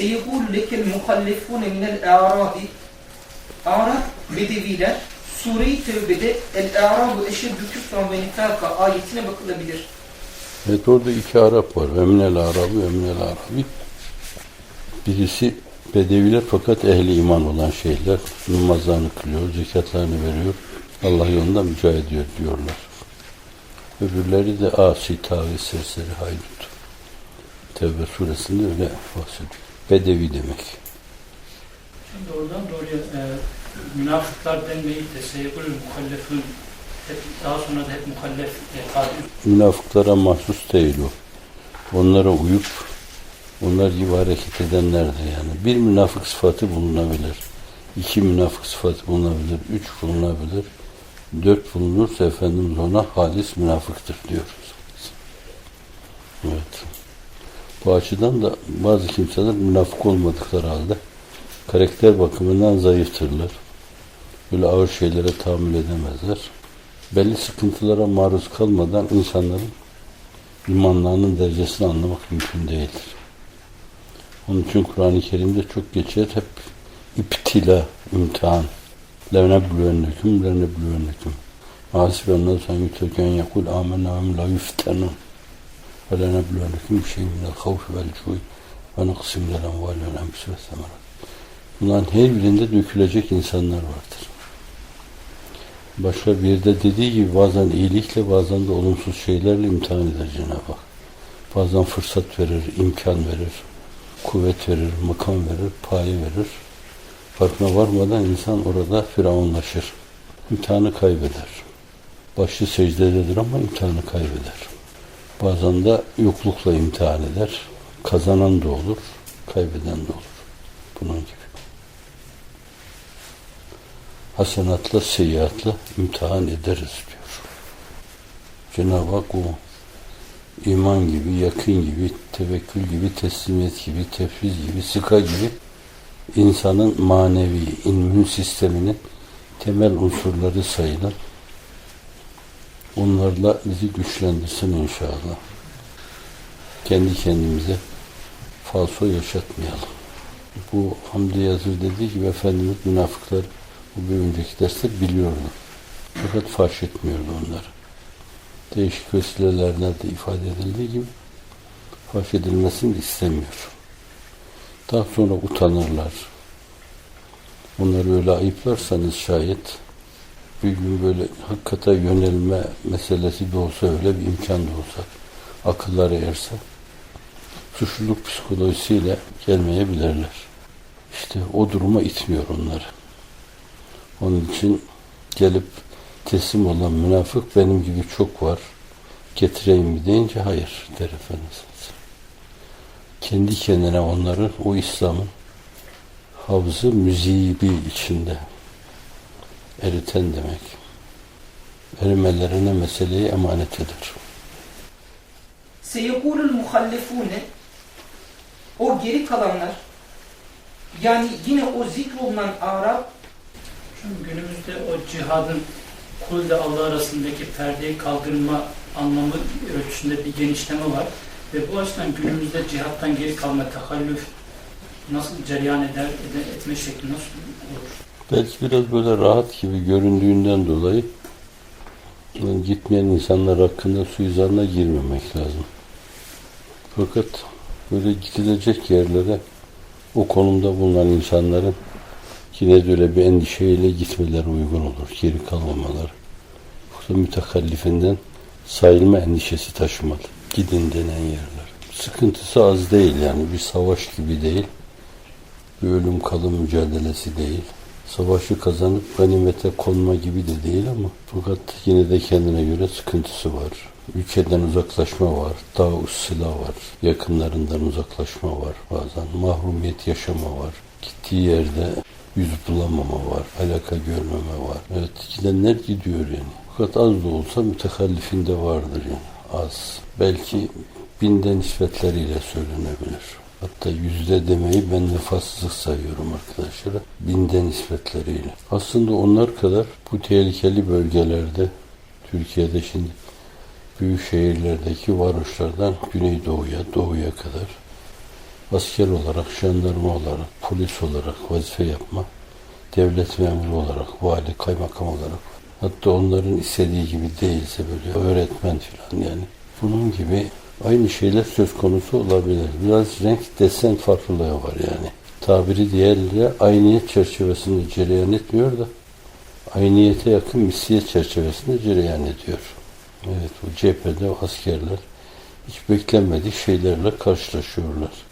Seyhul lekel muhallefune minel a'radi Arap bedeviler Sure-i Tevbe'de El-A'rabu eşeddü küfran ve nifaka ayetine bakılabilir. Evet orada iki Arap var. Emnel Arabi, Emnel Arabi. Birisi Bedeviler fakat ehli iman olan şeyler. Namazlarını kılıyor, zekatlarını veriyor. Allah yolunda mücadele ediyor diyorlar. Öbürleri de asi, tavi, serseri, haydut. Tevbe suresinde öyle bahsediyor. Bedevi demek. Şimdi oradan doğruya e, münafıklar denmeyip de seyekul muhallefun hep, daha sonra da hep muhallef e, Münafıklara mahsus değil o. Onlara uyup onlar gibi hareket edenlerdir yani. Bir münafık sıfatı bulunabilir. iki münafık sıfatı bulunabilir. Üç bulunabilir. Dört bulunursa Efendimiz ona halis münafıktır diyoruz. Evet. Bu açıdan da bazı kimseler münafık olmadıkları halde karakter bakımından zayıftırlar. Böyle ağır şeylere tahammül edemezler. Belli sıkıntılara maruz kalmadan insanların imanlarının derecesini anlamak mümkün değildir. Onun için Kur'an-ı Kerim'de çok geçer hep iptila, imtihan. Levnebluvennekum, levnebluvennekum. Hasiben nasan yutreken yakul amenna ve la yuftenun. Ve lenebluvennekum şeyin vel cuy ve nıksim minel enval vel enfüsü ve semerat. Bunların her birinde dökülecek insanlar vardır. Başka bir yerde dediği gibi bazen iyilikle bazen de olumsuz şeylerle imtihan eder Cenab-ı Hak. Bazen fırsat verir, imkan verir, kuvvet verir, makam verir, paye verir. Farkına varmadan insan orada firavunlaşır. İmtihanı kaybeder. Başı secdededir ama imtihanı kaybeder. Bazen de yoklukla imtihan eder. Kazanan da olur, kaybeden de olur. Bunun gibi. Hasenatla, seyyiatla imtihan ederiz diyor. Cenab-ı Hak o iman gibi, yakın gibi, tevekkül gibi, teslimiyet gibi, tefviz gibi, sıka gibi insanın manevi, immün sisteminin temel unsurları sayılır. Onlarla bizi güçlendirsin inşallah. Kendi kendimize falso yaşatmayalım. Bu Hamdi Yazır dediği gibi Efendimiz münafıklar bu bir önceki derste biliyordu. Fakat farş etmiyordu onları. Değişik vesilelerle de ifade edildiği gibi farş edilmesini istemiyor. Daha sonra utanırlar. Onları öyle ayıplarsanız şayet bir gün böyle hakikate yönelme meselesi de olsa öyle bir imkan da olsa akılları erse suçluluk psikolojisiyle gelmeyebilirler. İşte o duruma itmiyor onları. Onun için gelip teslim olan münafık benim gibi çok var. Getireyim mi deyince hayır der Efendimiz. Kendi kendine onların o İslam'ın havzı müzibi içinde eriten demek. Erimelerine meseleyi emanet eder. Seyekulul muhallefune o geri kalanlar yani yine o zikrolunan Arap Çünkü günümüzde o cihadın kul ile Allah arasındaki perdeyi kaldırma anlamı ölçüsünde bir genişleme var. Ve bu açıdan günümüzde cihattan geri kalma, takallüf nasıl cereyan eder, eder etme şekli nasıl olur? Belki biraz böyle rahat gibi göründüğünden dolayı yani gitmeyen insanlar hakkında suizanla girmemek lazım. Fakat böyle gidilecek yerlere o konumda bulunan insanların yine de öyle bir endişeyle gitmeleri uygun olur. Geri kalmamalar. Yoksa mütekallifinden sayılma endişesi taşımalı. Gidin denen yerler. Sıkıntısı az değil yani. Bir savaş gibi değil. Bir ölüm kalım mücadelesi değil. Savaşı kazanıp ganimete konma gibi de değil ama fakat yine de kendine göre sıkıntısı var. Ülkeden uzaklaşma var, daha silah var, yakınlarından uzaklaşma var bazen, mahrumiyet yaşama var. Gittiği yerde yüz bulamama var, alaka görmeme var. Evet gidenler gidiyor yani. Fakat az da olsa mütekallifinde vardır yani. Az. Belki binde nispetleriyle söylenebilir. Hatta yüzde demeyi ben nefasızlık sayıyorum arkadaşlara. Binde nispetleriyle. Aslında onlar kadar bu tehlikeli bölgelerde Türkiye'de şimdi büyük şehirlerdeki varoşlardan Güneydoğu'ya, Doğu'ya kadar asker olarak, jandarma olarak, polis olarak vazife yapma, devlet memuru olarak, vali, kaymakam olarak, hatta onların istediği gibi değilse böyle öğretmen falan yani. Bunun gibi aynı şeyler söz konusu olabilir. Biraz renk desen farklılığı var yani. Tabiri diğerleri ayniyet çerçevesinde cereyan etmiyor da ayniyete yakın misliyet çerçevesinde cereyan ediyor. Evet bu cephede o askerler hiç beklenmedik şeylerle karşılaşıyorlar.